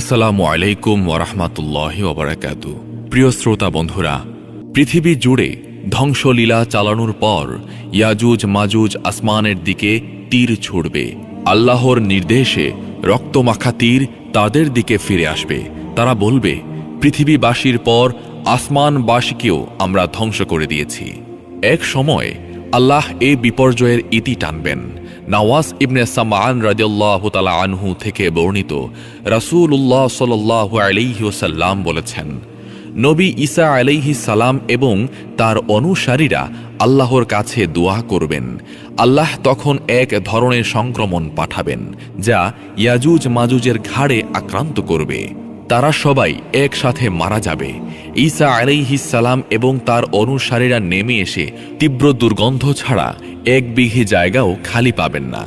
আসসালামু আলাইকুম ওরহমাতুল্লাহ ওবরাকাতু প্রিয় শ্রোতা বন্ধুরা, পৃথিবী জুড়ে ধ্বংসলীলা চালানোর পর ইয়াজুজ মাজুজ আসমানের দিকে তীর ছুড়বে। আল্লাহর নির্দেশে রক্তমাখা তীর তাদের দিকে ফিরে আসবে। তারা বলবে, পৃথিবীবাসীর পর আসমানবাসীকেও আমরা ধ্বংস করে দিয়েছি। এক সময় আল্লাহ এ বিপর্যয়ের ইতি টানবেন। নওয়াজ ইবনে সামান রাজিয়াল্লাহ তালা আনহু থেকে বর্ণিত রাসূলুল্লাহ সাল্লাহ আলাইহিসাল্লাম বলেছেন, নবী ঈসা আলাইহি সালাম এবং তার অনুসারীরা আল্লাহর কাছে দোয়া করবেন। আল্লাহ তখন এক ধরনের সংক্রমণ পাঠাবেন, যা ইয়াজুজ মাজুজের ঘাড়ে আক্রান্ত করবে। তারা সবাই একসাথে মারা যাবে। ঈসা আলাইহিসালাম এবং তার অনুসারীরা নেমে এসে তীব্র দুর্গন্ধ ছাড়া এক বিঘে জায়গাও খালি পাবেন না।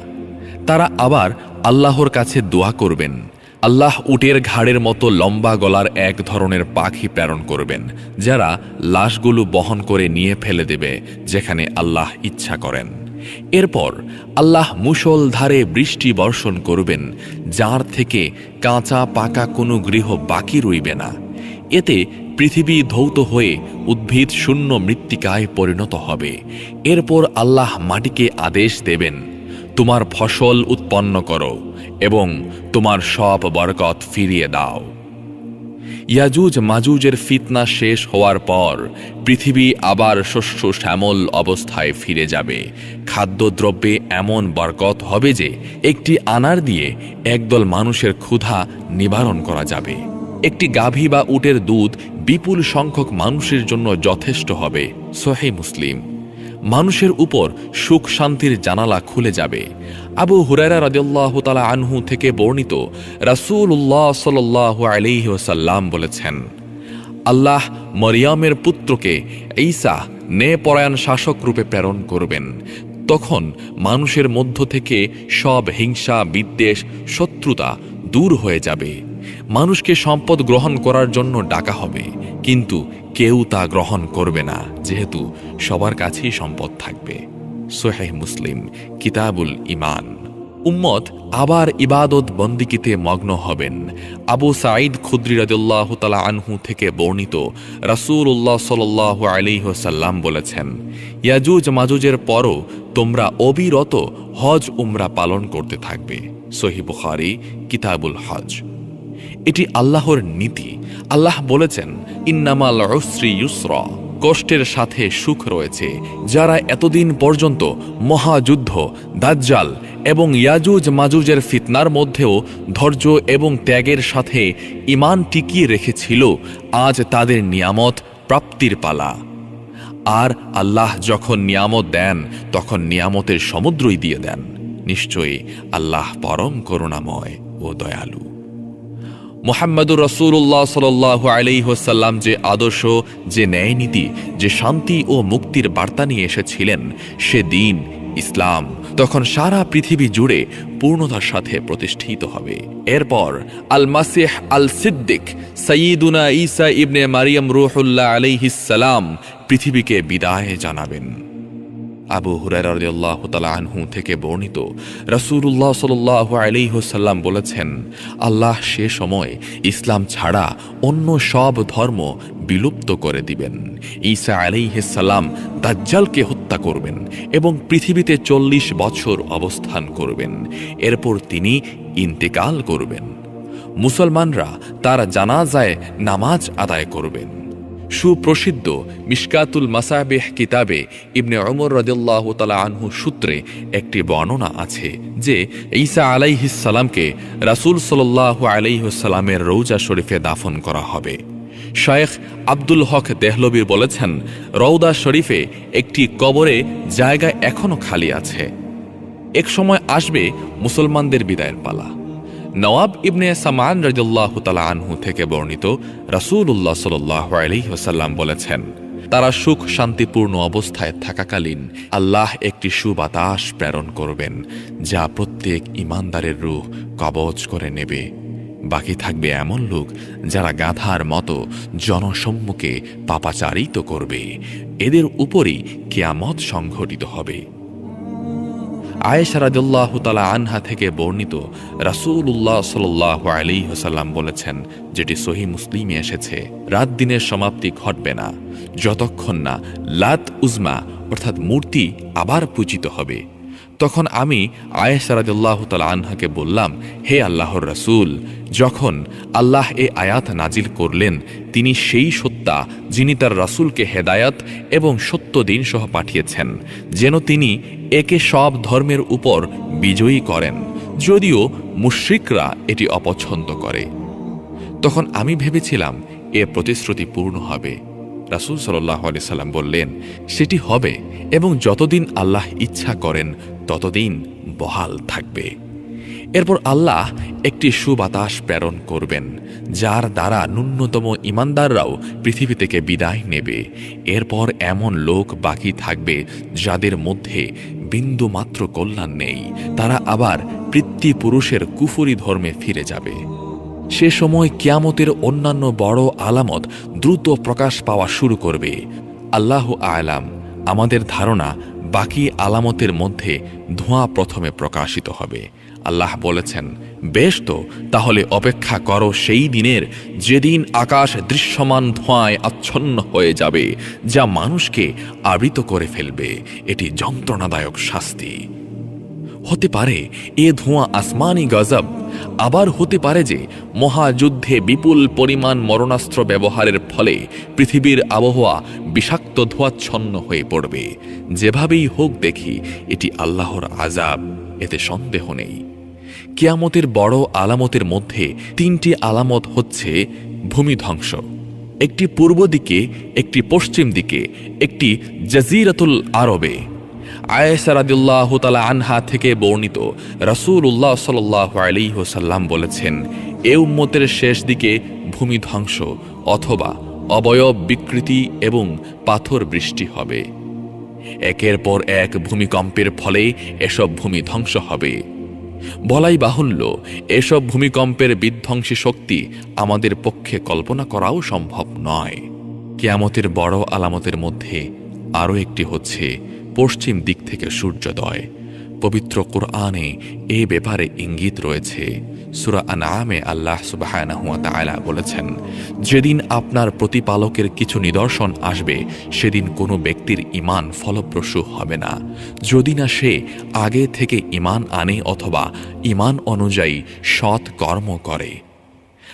তারা আবার আল্লাহর কাছে দোয়া করবেন। আল্লাহ উটের ঘাড়ের মতো লম্বা গলার এক ধরনের পাখি প্রেরণ করবেন, যারা লাশগুলো বহন করে নিয়ে ফেলে দেবে, যেখানে আল্লাহ ইচ্ছা করেন। এরপর আল্লাহ মুষলধারে বৃষ্টি বর্ষণ করবেন, যার থেকে কাঁচা পাকা কোনো গৃহ বাকি রইবে না। এতে পৃথিবী ধৌত হয়ে উদ্ভিদ শূন্য মৃত্তিকায় পরিণত হবে। এরপর আল্লাহ মাটিকে আদেশ দেবেন, তোমার ফসল উৎপন্ন করো এবং তোমার সব বরকত ফিরিয়ে দাও। ইয়াজুজ মাজুজের ফিতনা শেষ হওয়ার পর পৃথিবী আবার শস্য শ্যামল অবস্থায় ফিরে যাবে। খাদ্যদ্রব্যে এমন বরকত হবে যে একটি আনার দিয়ে একদল মানুষের ক্ষুধা নিবারণ করা যাবে। একটি গাভী বা উটের দুধ বিপুল সংখ্যক মানুষের জন্য যথেষ্ট হবে, সোহে মুসলিম। মানুষের উপর সুখ শান্তির জানালা খুলে যাবে। আবু হুরারা রাজিয়াল্লাহ তালা আনহু থেকে বর্ণিত রাসুল উল্লাহ সাল্লাহ আলিহি ওসাল্লাম বলেছেন, আল্লাহ মরিয়ামের পুত্রকে ঈসা নে পরায়ণ শাসক রূপে প্রেরণ করবেন। তখন মানুষের মধ্য থেকে সব হিংসা, বিদ্বেষ, শত্রুতা দূর হয়ে যাবে। মানুষকে সম্পদ গ্রহণ করার জন্য ডাকা হবে, কিন্তু কেউ তা গ্রহণ করবে না, যেহেতু সবার কাছেই সম্পদ থাকবে। সোহেহ মুসলিম, কিতাবুল ইমান উম্মত আবার ইবাদত বন্দিকিতে মগ্ন হবেন। আবু সাঈদ খুদ্রি রাজুল্লাহ তালা আনহু থেকে বর্ণিত রাসুল উল্লাহ সাল আলিহসাল্লাম বলেছেন, ইয়াজুজ মাজুজের পরও তোমরা অবিরত হজ উমরা পালন করতে থাকবে। সহি বুখারি, কিতাবুল হজ। এটি আল্লাহর নীতি। আল্লাহ বলেছেন, ইন্নামাল উসরি ইউসরা কষ্টের সাথে সুখ রয়েছে। যারা এতদিন পর্যন্ত মহাযুদ্ধ, দাজ্জাল এবং ইয়াজুজ মাজুজের ফিতনার মধ্যেও ধৈর্য এবং ত্যাগের সাথে ইমান টিকিয়ে রেখেছিল, আজ তাদের নিয়ামত প্রাপ্তির পালা। আর আল্লাহ যখন নিয়ামত দেন, তখন নিয়ামতের সমুদ্রই দিয়ে দেন। নিশ্চয়ই আল্লাহ পরম করুণাময় ও দয়ালু। মোহাম্মদুর রসুল্লাহ সাল আলাইহসাল্লাম যে আদর্শ, যে ন্যায়নীতি, যে শান্তি ও মুক্তির বার্তা নিয়ে এসেছিলেন, সে দিন ইসলাম তখন সারা পৃথিবী জুড়ে পূর্ণতার সাথে প্রতিষ্ঠিত হবে। এরপর আল মাসিহ আল সিদ্দিক সঈদুনা ইসা ইবনে মারিয়াম রুহুল্লাহ আলাইহিসালাম পৃথিবীকে বিদায় জানাবেন। আবু হুরাইরাহ তালা আনহু থেকে বর্ণিত রসুল্লাহ সাল আলিহসাল্লাম বলেছেন, আল্লাহ সে সময় ইসলাম ছাড়া অন্য সব ধর্ম বিলুপ্ত করে দিবেন। ঈসা আলিহাল্লাম দাজ্জালকে হত্যা করবেন এবং পৃথিবীতে চল্লিশ বছর অবস্থান করবেন। এরপর তিনি ইন্তেকাল করবেন। মুসলমানরা তার জানাজায় নামাজ আদায় করবেন। সুপ্রসিদ্ধ মিশকাতুল মাসাবেহ কিতাবে ইবনে অমর রদুল্লাহ তালা আনহু সূত্রে একটি বর্ণনা আছে যে ঈসা আলাইহিসালামকে রাসুল সাল্লাহ আলাইসালামের রৌজা শরীফে দাফন করা হবে। শায়েখ আব্দুল হক দেহলবির বলেছেন রৌদা শরীফে একটি কবরে জায়গা এখনও খালি আছে। এক সময় আসবে মুসলমানদের বিদায়ের পালা। নওয়াব ইবনে সামান রাজুল্লাহ তালা আনহু থেকে বর্ণিত রাসুল্লাহ সাল্লাহ আলহিহসাল্লাম বলেছেন, তারা সুখ শান্তিপূর্ণ অবস্থায় থাকাকালীন আল্লাহ একটি সুবাতাস প্রেরণ করবেন, যা প্রত্যেক ইমানদারের রূহ কবচ করে নেবে। বাকি থাকবে এমন লোক যারা গাধার মতো জনসম্মুখে পাপাচারিত করবে। এদের উপরই কেয়ামত সংঘটিত হবে। আয়েশা রাজুল্লাহ তালা আনহা থেকে বর্ণিত রাসূলুল্লাহ সাল্লাহ আলী হোসাল্লাম বলেছেন, যেটি সহি মুসলিমে এসেছে, রাত দিনের সমাপ্তি ঘটবে না, যতক্ষণ না লাত উজমা অর্থাৎ মূর্তি আবার পূজিত হবে। তখন আমি আয়েশা রাজুল্লাহ তালা আনহাকে বললাম, হে আল্লাহর রাসূল, যখন আল্লাহ এ আয়াত নাজিল করলেন, তিনি সেই সত্তা যিনি তার রাসূলকে হেদায়াত এবং সত্য দিন সহ পাঠিয়েছেন, যেন তিনি একে সব ধর্মের উপর বিজয়ী করেন, যদিও মুশ্রিকরা এটি অপছন্দ করে। তখন আমি ভেবেছিলাম, এ প্রতিশ্রুতি পূর্ণ হবে। রাসুল সাল্লাহ আলি সাল্লাম বললেন, সেটি হবে এবং যতদিন আল্লাহ ইচ্ছা করেন, ততদিন বহাল থাকবে। এরপর আল্লাহ একটি সুবাতাস প্রেরণ করবেন, যার দ্বারা ন্যূনতম ইমানদাররাও পৃথিবী থেকে বিদায় নেবে। এরপর এমন লোক বাকি থাকবে যাদের মধ্যে বিন্দুমাত্র কল্যাণ নেই। তারা আবার পিতৃপুরুষের কুফুরি ধর্মে ফিরে যাবে। সে সময় কিয়ামতের অন্যান্য বড় আলামত দ্রুত প্রকাশ পাওয়া শুরু করবে। আল্লাহ আলাম, আমাদের ধারণা বাকি আলামতের মধ্যে ধোঁয়া প্রথমে প্রকাশিত হবে। আল্লাহ বলেছেন, বেশ তো, তাহলে অপেক্ষা করো সেই দিনের যেদিন আকাশ দৃশ্যমান ধোঁয়ায় আচ্ছন্ন হয়ে যাবে, যা মানুষকে আবৃত করে ফেলবে। এটি যন্ত্রণাদায়ক শাস্তি। হতে পারে এ ধোঁয়া আসমানি গজব। আবার হতে পারে যে মহাযুদ্ধে বিপুল পরিমাণ মরণাস্ত্র ব্যবহারের ফলে পৃথিবীর আবহাওয়া বিষাক্ত ধোঁয়াচ্ছন্ন হয়ে পড়বে। যেভাবেই হোক দেখি, এটি আল্লাহর আজাব এতে সন্দেহ নেই। কিয়ামতের বড় আলামতের মধ্যে তিনটি আলামত হচ্ছে ভূমিধ্বংস একটি পূর্ব দিকে, একটি পশ্চিম দিকে, একটি জাজিরাতুল আরবে। আয়েসা রাদিল্লাহ তালা আনহা থেকে বর্ণিত রাসূল উল্লাহ সাল্লাহ আলী হোসাল্লাম বলেছেন, এ উম্মতের শেষ দিকে ভূমি ধ্বংস অথবা অবয়ব বিকৃতি এবং পাথর বৃষ্টি হবে। একের পর এক ভূমিকম্পের ফলে এসব ভূমি ধ্বংস হবে। বলাই বাহুল্য, এসব ভূমিকম্পের বিধ্বংসী শক্তি আমাদের পক্ষে কল্পনা করাও সম্ভব নয়। কেয়ামতের বড় আলামতের মধ্যে আরও একটি হচ্ছে পশ্চিম দিক থেকে সূর্যোদয়। পবিত্র কোরআনে এ ব্যাপারে ইঙ্গিত রয়েছে। সুরা আনামে আল্লাহ তাআলা বলেছেন, যেদিন আপনার প্রতিপালকের কিছু নিদর্শন আসবে, সেদিন কোনো ব্যক্তির ইমান ফলপ্রসূ হবে না। যদি না সে আগে থেকে ইমান আনে অথবা ইমান অনুযায়ী সৎ কর্ম করে।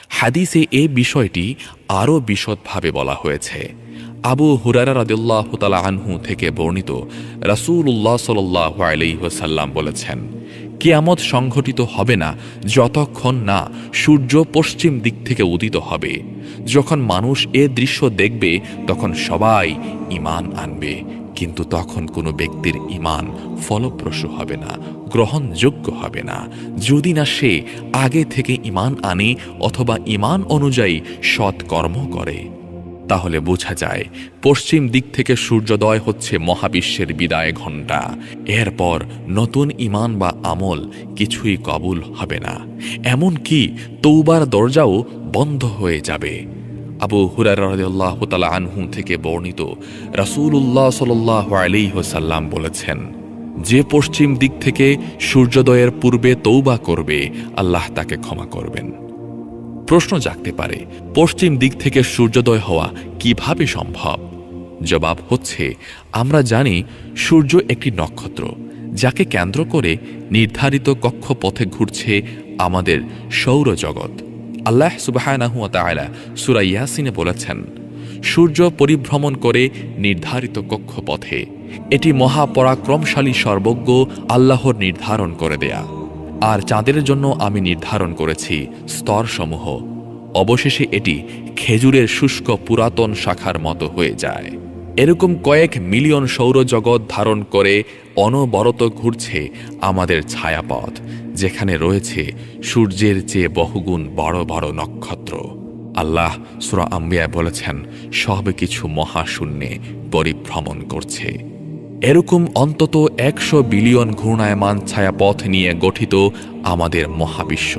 হাদিসে এ বিষয়টি আরও বিশদভাবে বলা হয়েছে। আবু হুরারা রাদিল্লাহ আনহু থেকে বর্ণিত রাসূলুল্লাহ সাল্লাহ আলাইসাল্লাম বলেছেন, কিয়ামত সংঘটিত হবে না যতক্ষণ না সূর্য পশ্চিম দিক থেকে উদিত হবে। যখন মানুষ এ দৃশ্য দেখবে, তখন সবাই ইমান আনবে। কিন্তু তখন কোনো ব্যক্তির ইমান ফলপ্রসূ হবে না, গ্রহণযোগ্য হবে না। যদি না সে আগে থেকে ইমান আনে অথবা ইমান অনুযায়ী সৎকর্ম করে। তাহলে বোঝা যায়, পশ্চিম দিক থেকে সূর্যোদয় হচ্ছে মহাবিশ্বের বিদায় ঘণ্টা। এরপর নতুন ইমান বা আমল কিছুই কবুল হবে না। এমন কি তৌবার দরজাও বন্ধ হয়ে যাবে। আবু হুরারাহ তালা আনহু থেকে বর্ণিত রাসূলুল্লাহ সাল্লাহ আলী হোসাল্লাম বলেছেন, যে পশ্চিম দিক থেকে সূর্যোদয়ের পূর্বে তৌবা করবে, আল্লাহ তাকে ক্ষমা করবেন। প্রশ্ন জাগতে পারে, পশ্চিম দিক থেকে সূর্যোদয় হওয়া কীভাবে সম্ভব? জবাব হচ্ছে, আমরা জানি সূর্য একটি নক্ষত্র, যাকে কেন্দ্র করে নির্ধারিত কক্ষপথে ঘুরছে আমাদের সৌরজগৎ। আল্লাহ তায়লা সুরা ইয়াসিনে বলেছেন, সূর্য পরিভ্রমণ করে নির্ধারিত কক্ষপথে, এটি মহাপরাক্রমশালী সর্বজ্ঞ আল্লাহর নির্ধারণ করে দেয়া। আর চাঁদের জন্য আমি নির্ধারণ করেছি স্তরসমূহ। অবশেষে এটি খেজুরের শুষ্ক পুরাতন শাখার মতো হয়ে যায়। এরকম কয়েক মিলিয়ন সৌরজগৎ ধারণ করে অনবরত ঘুরছে আমাদের ছায়াপথ, যেখানে রয়েছে সূর্যের চেয়ে বহুগুণ বড় বড় নক্ষত্র। আল্লাহ সুরা আম্বিয়া বলেছেন, সব কিছু মহাশূন্যে পরিভ্রমণ করছে। এরকম অন্তত একশো বিলিয়ন ঘূর্ণায়মান ছায়াপথ নিয়ে গঠিত আমাদের মহাবিশ্ব।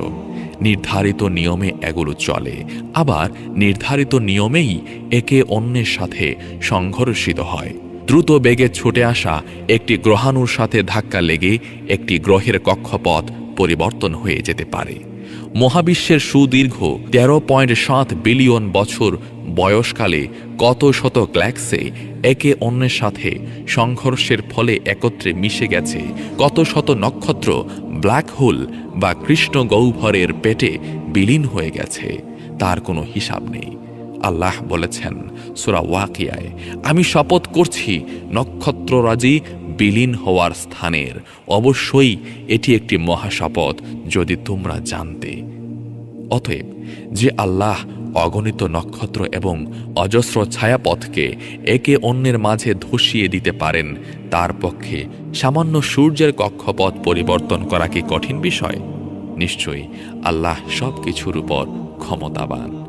নির্ধারিত নিয়মে এগুলো চলে, আবার নির্ধারিত নিয়মেই একে অন্যের সাথে সংঘর্ষিত হয়। দ্রুত বেগে ছুটে আসা একটি গ্রহাণুর সাথে ধাক্কা লেগে একটি গ্রহের কক্ষপথ পরিবর্তন হয়ে যেতে পারে। মহাবিশ্বের সুদীর্ঘ তেরো পয়েন্ট সাত বিলিয়ন বছর বয়সকালে কত শত গ্ল্যাক্সে একে অন্যের সাথে? সংঘর্ষের ফলে একত্রে মিশে গেছে কত শত নক্ষত্র? ব্ল্যাক হোল বা কৃষ্ণ গহ্বরের পেটে বিলীন হয়ে গেছে। তার কোনো হিসাব নেই। আল্লাহ বলেছেন, সুরা ওয়াকিয়ায়, আমি শপথ করছি, নক্ষত্ররাজি বিলীন হওয়ার স্থানের। অবশ্যই এটি একটি মহাশপথ, যদি তোমরা জানতে। অতএব, যে আল্লাহ অগণিত নক্ষত্র এবং অজস্র ছায়াপথকে একে অন্যের মাঝে ধসিয়ে দিতে পারেন। তার পক্ষে সামান্য সূর্যের কক্ষপথ পরিবর্তন করা কি কঠিন বিষয়? নিশ্চয়ই আল্লাহ সব কিছুর উপর ক্ষমতাবান।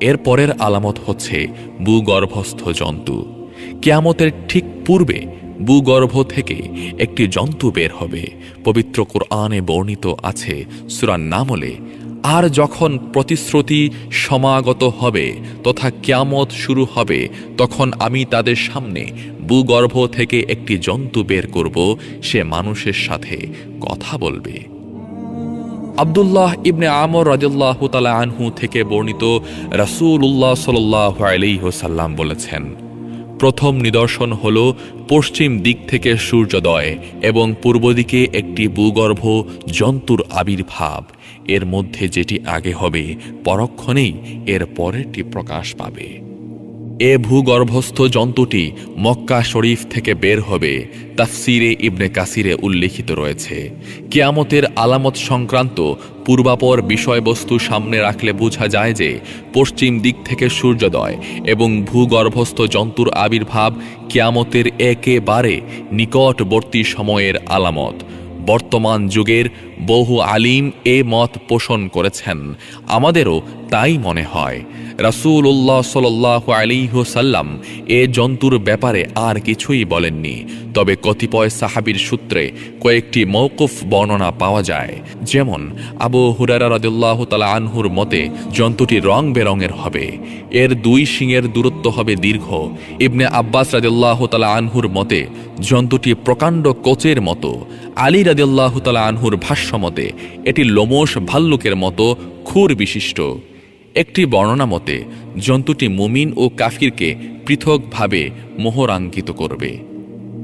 এর পরের আলামত হচ্ছে ভূগর্ভস্থ জন্তু। কেয়ামতের ঠিক পূর্বে ভূগর্ভ থেকে একটি জন্তু বের হবে। পবিত্র কোরআনে বর্ণিত আছে সুরান নামলে আর যখন প্রতিশ্রুতি সমাগত হবে তথা কিয়ামত শুরু হবে, তখন আমি তাদের সামনে ভূগর্ভ থেকে একটি জন্তু বের করব, সে মানুষের সাথে কথা বলবে। আবদুল্লাহ ইবনে আমর রাজুল্লাহ তালা আনহু থেকে বর্ণিত রাসূলুল্লাহ সাল্লাহ আলাইহসাল্লাম বলেছেন, প্রথম নিদর্শন হল পশ্চিম দিক থেকে সূর্যোদয় এবং পূর্ব দিকে একটি ভূগর্ভ জন্তুর আবির্ভাব। এর মধ্যে যেটি আগে হবে, পরক্ষণেই এর পরেরটি প্রকাশ পাবে। এ ভূগর্ভস্থ জন্তুটি মক্কা শরীফ থেকে বের হবে, তাফসিরে ইবনে কাসিরে উল্লেখিত রয়েছে। কেয়ামতের আলামত সংক্রান্ত পূর্বাপর বিষয়বস্তু সামনে রাখলে বোঝা যায় যে, পশ্চিম দিক থেকে সূর্যোদয় এবং ভূগর্ভস্থ জন্তুর আবির্ভাব কেয়ামতের একেবারে নিকটবর্তী সময়ের আলামত। বর্তমান যুগের বহু আলিম এ মত পোষণ করেছেন। আমাদেরও তাই মনে হয়। রাসুল উল্লাহ সাল্লাহ আলিহসাল্লাম এ জন্তুর ব্যাপারে আর কিছুই বলেননি। তবে কতিপয় সাহাবির সূত্রে কয়েকটি মৌকুফ বর্ণনা পাওয়া যায়। যেমন, আবু হুরারা রাজুল্লাহ তালা আনহুর মতে, জন্তুটি রং বেরঙের হবে। এর দুই শিঙের দূরত্ব হবে দীর্ঘ। ইবনে আব্বাস রাজুল্লাহ তালা আনহুর মতে, জন্তুটি প্রকাণ্ড কোচের মতো। আলী রাজুল্লাহ তালা আনহুর ভাষ্যমতে এটি লোমস ভাল্লুকের মতো খুর বিশিষ্ট একটি বর্ণনা মতে, জন্তুটি মুমিন ও কাফিরকে পৃথকভাবে মোহরাঙ্কিত করবে।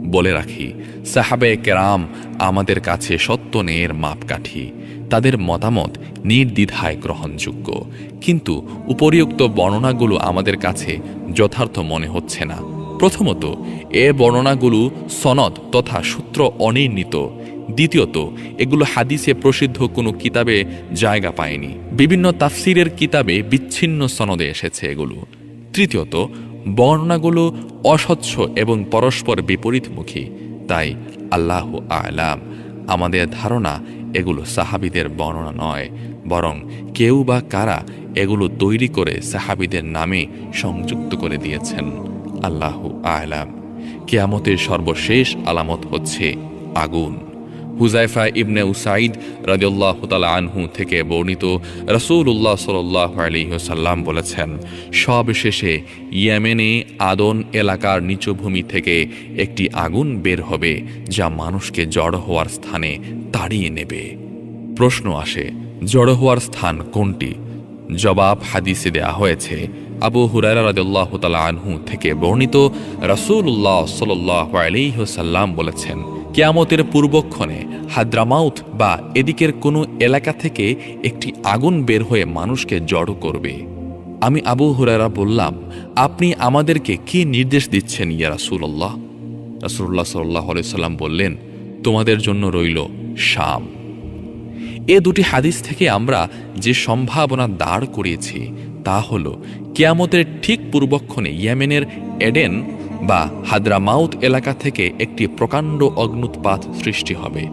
বলে রাখি সাহাবে কেরাম আমাদের কাছে সত্য নেয়ের মাপকাঠি। তাদের মতামত নির্দ্বিধায় গ্রহণযোগ্য। কিন্তু উপরিউক্ত বর্ণনাগুলো আমাদের কাছে যথার্থ মনে হচ্ছে না। প্রথমত, এ বর্ণনাগুলো সনদ তথা সূত্র অনির্ণীত। দ্বিতীয়ত, এগুলো হাদিসে প্রসিদ্ধ কোনো কিতাবে জায়গা পায়নি। বিভিন্ন তাফসিরের কিতাবে বিচ্ছিন্ন সনদে এসেছে এগুলো। তৃতীয়ত, বর্ণনাগুলো অস্বচ্ছ এবং পরস্পর বিপরীতমুখী। তাই আল্লাহ আলাম আমাদের ধারণা এগুলো সাহাবিদের বর্ণনা নয়, বরং কেউ বা কারা এগুলো তৈরি করে সাহাবিদের নামে সংযুক্ত করে দিয়েছেন। আল্লাহ আলাম। কেয়ামতের সর্বশেষ আলামত হচ্ছে আগুন। হুজাইফা ইবনে উসাইদ রাজিউল্লাহ আনহু থেকে বর্ণিত রসুল্লাহ সাল্লাহ আলিহসাল্লাম বলেছেন সব শেষে ইয়েমেনে আদন এলাকার নিচুভূমি থেকে একটি আগুন বের হবে যা মানুষকে জড় হওয়ার স্থানে তাড়িয়ে নেবে। প্রশ্ন আসে, জড় হওয়ার স্থান কোনটি? জবাব হাদিসে দেয়া হয়েছে, আবু হুরারা রাজুল্লাহ তালা আনহু থেকে বর্ণিত রসুল্লাহ সাল্লাহ আলিহসাল্লাম বলেছেন কেয়ামতের পূর্বক্ষণে হাদ্রামাউথ বা এদিকের কোনো এলাকা থেকে একটি আগুন বের হয়ে মানুষকে জড়ো করবে। আমি আবু হুরারা বললাম, আপনি আমাদেরকে কি নির্দেশ দিচ্ছেন ইয়া রাসুল্লাহ রাসুল্লাহ সাল্লাহ সাল্লাম বললেন, তোমাদের জন্য রইল শাম। এ দুটি হাদিস থেকে আমরা যে সম্ভাবনা দাঁড় করিয়েছি তা হল, কেয়ামতের ঠিক পূর্বক্ষণে ইয়েমেনের এডেন বা হাদ্রামাউত এলাকা থেকে একটি প্রকাণ্ড অগ্নুৎপাত সৃষ্টি হবে।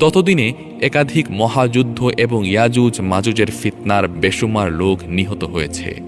ততদিনে একাধিক মহাযুদ্ধ এবং ইয়াজুজ মাজুজের ফিতনার বেসুমার লোক নিহত হয়েছে।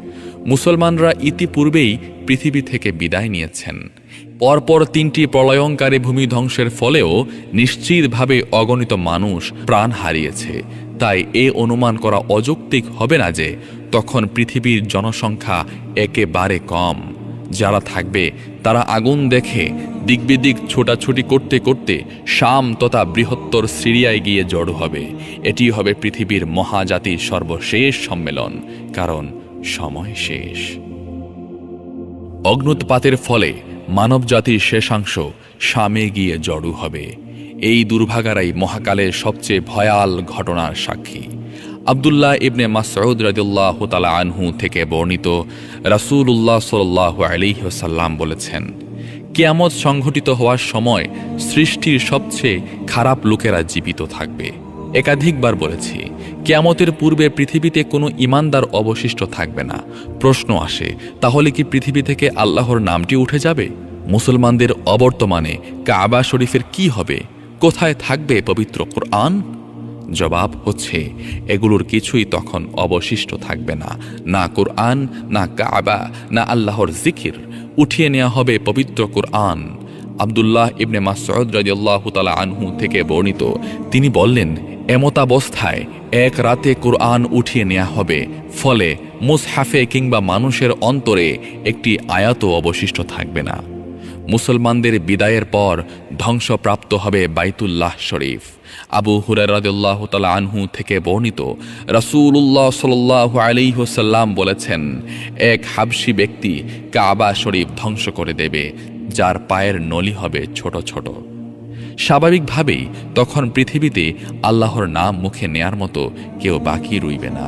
মুসলমানরা ইতিপূর্বেই পৃথিবী থেকে বিদায় নিয়েছেন। পরপর তিনটি প্রলয়ঙ্কারী ভূমি ধ্বংসের ফলেও নিশ্চিতভাবে অগণিত মানুষ প্রাণ হারিয়েছে। তাই এ অনুমান করা অযৌক্তিক হবে না যে, তখন পৃথিবীর জনসংখ্যা একেবারে কম। যারা থাকবে তারা আগুন দেখে দিকবিদিক ছোটাছুটি করতে করতে শাম তথা বৃহত্তর সিরিয়ায় গিয়ে জড়ো হবে। এটি হবে পৃথিবীর মহাজাতির সর্বশেষ সম্মেলন, কারণ সময় শেষ। অগ্নুৎপাতের ফলে মানবজাতির শেষাংশ শামে গিয়ে জড়ো হবে। এই দুর্ভাগারাই মহাকালের সবচেয়ে ভয়াল ঘটনার সাক্ষী। আবদুল্লাহ ইবনে মাসউদ রাদিল্লাহ তালা আনহু থেকে বর্ণিত রাসূলুল্লাহ সাল্লাহ আলিহাসাল্লাম বলেছেন, কেয়ামত সংঘটিত হওয়ার সময় সৃষ্টির সবচেয়ে খারাপ লোকেরা জীবিত থাকবে। একাধিকবার বলেছি, কেয়ামতের পূর্বে পৃথিবীতে কোনো ইমানদার অবশিষ্ট থাকবে না। প্রশ্ন আসে, তাহলে কি পৃথিবী থেকে আল্লাহর নামটি উঠে যাবে? মুসলমানদের অবর্তমানে কাবা শরীফের কি হবে? কোথায় থাকবে পবিত্র কোরআন? জবাব হচ্ছে, এগুলোর কিছুই তখন অবশিষ্ট থাকবে না। না কোরআন, না কাবা, না আল্লাহর জিকির। উঠিয়ে নেওয়া হবে পবিত্র কোরআন। আবদুল্লাহ ইবনে মাসউদ রাদিয়াল্লাহু তাআলা আনহু থেকে বর্ণিত, তিনি বললেন, এমতাবস্থায় এক রাতে কোরআন উঠিয়ে নেওয়া হবে। ফলে মুসহাফে কিংবা মানুষের অন্তরে একটি আয়াতও অবশিষ্ট থাকবে না। মুসলমানদের বিদায়ের পর ধ্বংসপ্রাপ্ত হবে বাইতুল্লাহ শরীফ। আবু হুরারদুল্লাহ তালা আনহু থেকে বর্ণিত, রাসূলুল্লাহ সাল্লাহ আলিহসাল্লাম বলেছেন, এক হাবসি ব্যক্তি কাবা শরীফ ধ্বংস করে দেবে, যার পায়ের নলি হবে ছোট ছোট। স্বাভাবিকভাবেই তখন পৃথিবীতে আল্লাহর নাম মুখে নেয়ার মতো কেউ বাকি রইবে না।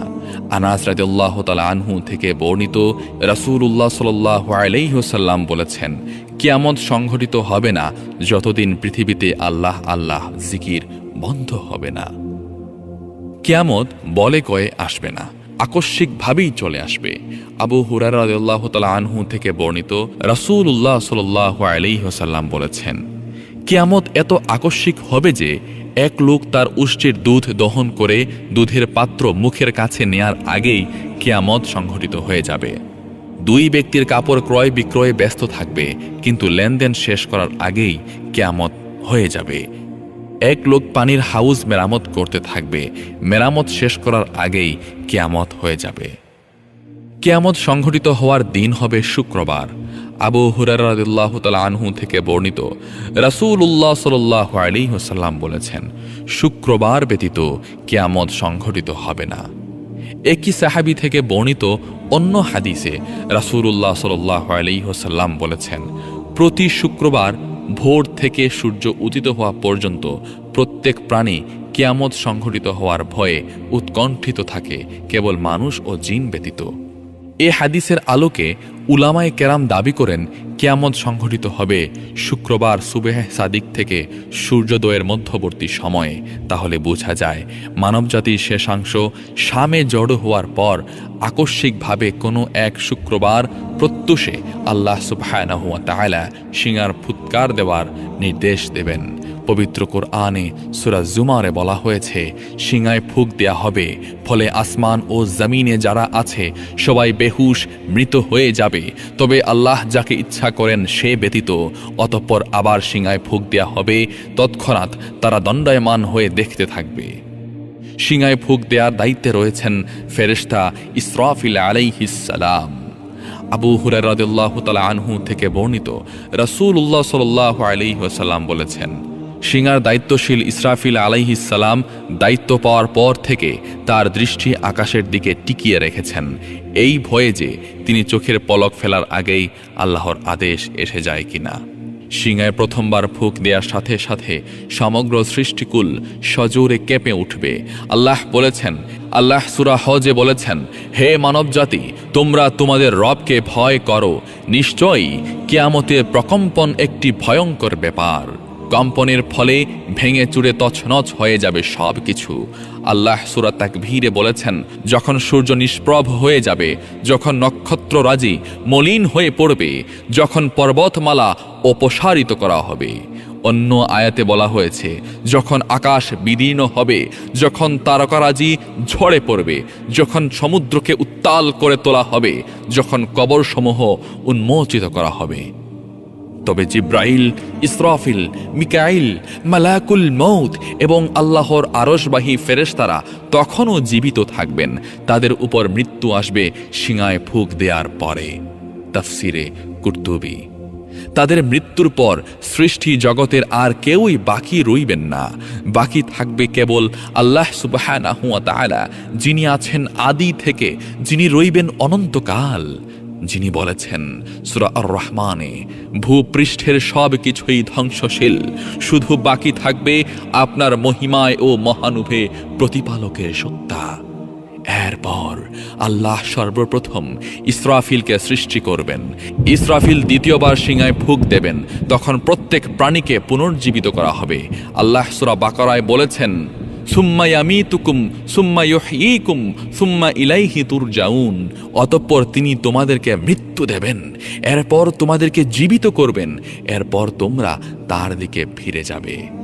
আনাস রাজুল্লাহ তালা আনহু থেকে বর্ণিত রাসূলুল্লাহ সাল্লাহ আলাইহসাল্লাম বলেছেন, কিয়ামত সংঘটিত হবে না যতদিন পৃথিবীতে আল্লাহ আল্লাহ জিকির বন্ধ হবে না। কিয়ামত বলে কয়ে আসবে না। আকস্মিকভাবেই চলে আসবে। আবু হুরারাহ তালা আনহু থেকে বর্ণিত রাসূল উল্লাহ সাল্লাহ আলাইহসাল্লাম বলেছেন, কিয়ামত এত আকস্মিক হবে যে এক লোক তার উষ্টির দুধ দহন করে দুধের পাত্র মুখের কাছে নেয়ার আগেই কিয়ামত সংঘটিত হয়ে যাবে। দুই ব্যক্তির কাপড় ক্রয় বিক্রয়ে ব্যস্ত থাকবে, কিন্তু লেনদেন শেষ করার আগেই কেয়ামত হয়ে যাবে। এক লোক পানির হাউস মেরামত করতে থাকবে। মেরামত শেষ করার আগেই কেয়ামত হয়ে যাবে। কেয়ামত সংঘটিত হওয়ার দিন হবে শুক্রবার। আবু হুরারাদিল্লাহ তালা আনহু থেকে বর্ণিত রাসুল উল্লাহ সাল্লাহ আলিহাসাল্লাম বলেছেন, শুক্রবার ব্যতীত কেয়ামত সংঘটিত হবে না। একই সাহাবি থেকে বর্ণিত অন্য হাদিসে রাসুল্লাহ সাল্লাহ আলিহাসাল্লাম বলেছেন, প্রতি শুক্রবার ভোর থেকে সূর্য উদিত হওয়া পর্যন্ত প্রত্যেক প্রাণী কেয়ামত সংঘটিত হওয়ার ভয়ে উৎকণ্ঠিত থাকে, কেবল মানুষ ও জিন ব্যতীত। এ হাদিসের আলোকে উলামায় কেরাম দাবি করেন, কেয়ামত সংঘটিত হবে শুক্রবার সুবেহ সাদিক থেকে সূর্যোদয়ের মধ্যবর্তী সময়ে। তাহলে বোঝা যায়, মানবজাতির শেষাংশ সামে জড়ো হওয়ার পর আকস্মিকভাবে কোনো এক শুক্রবার প্রত্যুষে আল্লাহ সুবহানাহুয়া তাআলা সিঙার ফুৎকার দেওয়ার নির্দেশ দেবেন। পবিত্র কোরআনে সুরা জুমারে বলা হয়েছে সিঙায় ফুক দেয়া হবে, ফলে আসমান ও জমিনে যারা আছে, সবাই বেহুশ মৃত হয়ে যাবে। তবে আল্লাহ যাকে ইচ্ছা করেন সে ব্যতীত, অতঃপর আবার সিঙায় ফুক দেয়া হবে, তৎক্ষণাৎ তারা দণ্ডায়মান হয়ে দেখতে থাকবে। সিঙায় ফুক দেওয়ার দায়িত্বে রয়েছেন ফেরেশতা ইসরাফিল আলাইহিসালাম আবু হুরার তালা আনহু থেকে বর্ণিত রাসূল উল্লাহ সাল্লাহ আলাইসাল্লাম বলেছেন সিঙার দায়িত্বশীল ইসরাফিল আলাইহিসাল্লাম দায়িত্ব পাওয়ার পর থেকে তার দৃষ্টি আকাশের দিকে টিকিয়ে রেখেছেন। এই ভয়ে যে তিনি চোখের পলক ফেলার আগেই আল্লাহর আদেশ এসে যায় কিনা। সিংহায় প্রথমবার ফুক দেওয়ার সাথে সাথে সমগ্র সৃষ্টিকুল সজোরে কেঁপে উঠবে। আল্লাহ বলেছেন, আল্লাহ সুরা হজে বলেছেন, হে মানবজাতি, তোমরা তোমাদের রবকে ভয় করো। নিশ্চয়ই কেয়ামতের প্রকম্পন একটি ভয়ঙ্কর ব্যাপার। কম্পনের ফলে ভেঙে চুরে তছনছ হয়ে যাবে সব কিছু আল্লাহ সুরা তাক ভিড়ে বলেছেন, যখন সূর্য নিষ্প্রভ হয়ে যাবে, যখন নক্ষত্ররাজি মলিন হয়ে পড়বে, যখন পর্বতমালা অপসারিত করা হবে। অন্য আয়াতে বলা হয়েছে, যখন আকাশ বিদীর্ণ হবে, যখন তারকারাজি ঝরে পড়বে, যখন সমুদ্রকে উত্তাল করে তোলা হবে, যখন কবরসমূহ উন্মোচিত করা হবে। তবে জিব্রাইল, ইসরাফিল, মিকাইল, মালাকুল মৌত এবং আল্লাহর আরসবাহী ফেরেশতারা তখনও জীবিত থাকবেন। তাদের উপর মৃত্যু আসবে সিঙায় ফুক দেওয়ার পরে। তফসিরে কুর্তুবি। তাদের মৃত্যুর পর সৃষ্টি জগতের আর কেউই বাকি রইবেন না। বাকি থাকবে কেবল আল্লাহ তাআলা, যিনি আছেন আদি থেকে, যিনি রইবেন অনন্তকাল। যিনি বলেছেন, সুরা আর রহমানে ভূপৃষ্ঠের সব কিছুই ধ্বংসশীল। শুধু বাকি থাকবে আপনার মহিমায় ও মহানুভে প্রতিপালকের সত্তা। এরপর আল্লাহ সর্বপ্রথম ইসরাফিলকে সৃষ্টি করবেন। ইসরাফিল দ্বিতীয়বার সিংহায় ফুক দেবেন। তখন প্রত্যেক প্রাণীকে পুনর্জীবিত করা হবে। আল্লাহ সুরা বাকরায় বলেছেন সুম্মা অতঃপর তিনি তোমাদেরকে মৃত্যু দেবেন, এরপর তোমাদেরকে জীবিত করবেন, এরপর তোমরা তার দিকে ফিরে যাবে।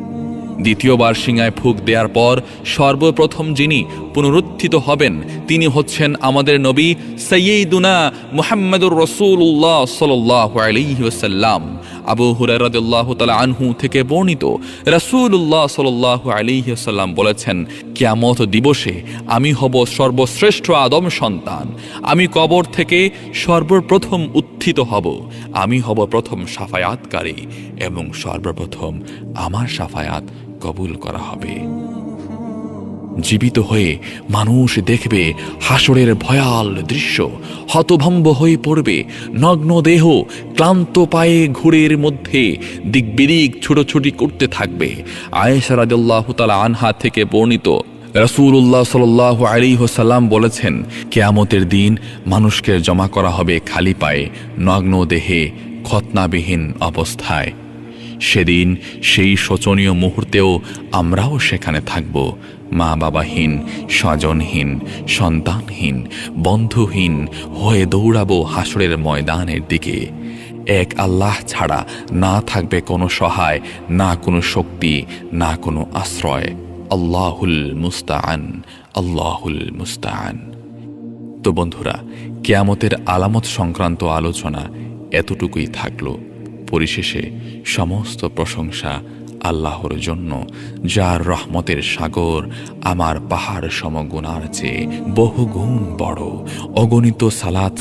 দ্বিতীয়বার সিংহায় ফুক দেওয়ার পর সর্বপ্রথম যিনি পুনরুত্থিত হবেন, তিনি হচ্ছেন আমাদের নবী সৈয়দুনা মুহাম্মদুর রসুল্লাহ সাল্লাহ আলিহাসাল্লাম আবু হুরারদুল্লাহ তালা আনহু থেকে বর্ণিত রাসুল্লাহ সাল্লাহ আলিহাসাল্লাম বলেছেন, কেয়ামত দিবসে আমি হব সর্বশ্রেষ্ঠ আদম সন্তান। আমি কবর থেকে সর্বপ্রথম উত্থিত হব। আমি হব প্রথম সাফায়াতকারী এবং সর্বপ্রথম আমার সাফায়াত কবুল করা হবে। জীবিত হয়ে মানুষ দেখবে হাসরের ভয়াল দৃশ্য, হতভম্ব হয়ে পড়বে নগ্ন দেহ, ক্লান্ত পায়ে ঘুরের মধ্যে দিকবিদিক ছুটোছুটি করতে থাকবে। আয়েশা রাদিয়াল্লাহু তাআলা আনহা থেকে বর্ণিত রসুল্লাহ সাল আলী বলেছেন, কেয়ামতের দিন মানুষকে জমা করা হবে খালি পায়ে, নগ্ন দেহে, খতনাবিহীন অবস্থায়। সেদিন সেই শোচনীয় মুহূর্তেও আমরাও সেখানে থাকব। মা বাবাহীন স্বজনহীন, সন্তানহীন, বন্ধুহীন হয়ে দৌড়াবো হাসরের ময়দানের দিকে। এক আল্লাহ ছাড়া না থাকবে কোনো সহায়, না কোনো শক্তি, না কোনো আশ্রয়। আল্লাহুল মুস্তান আল্লাহুল মুস্তান তো বন্ধুরা, কেয়ামতের আলামত সংক্রান্ত আলোচনা এতটুকুই থাকল। পরিশেষে সমস্ত প্রশংসা আল্লাহর জন্য, যার রহমতের সাগর আমার পাহাড় সমগুণার চেয়ে বহুগুণ বড়। অগণিত সালাত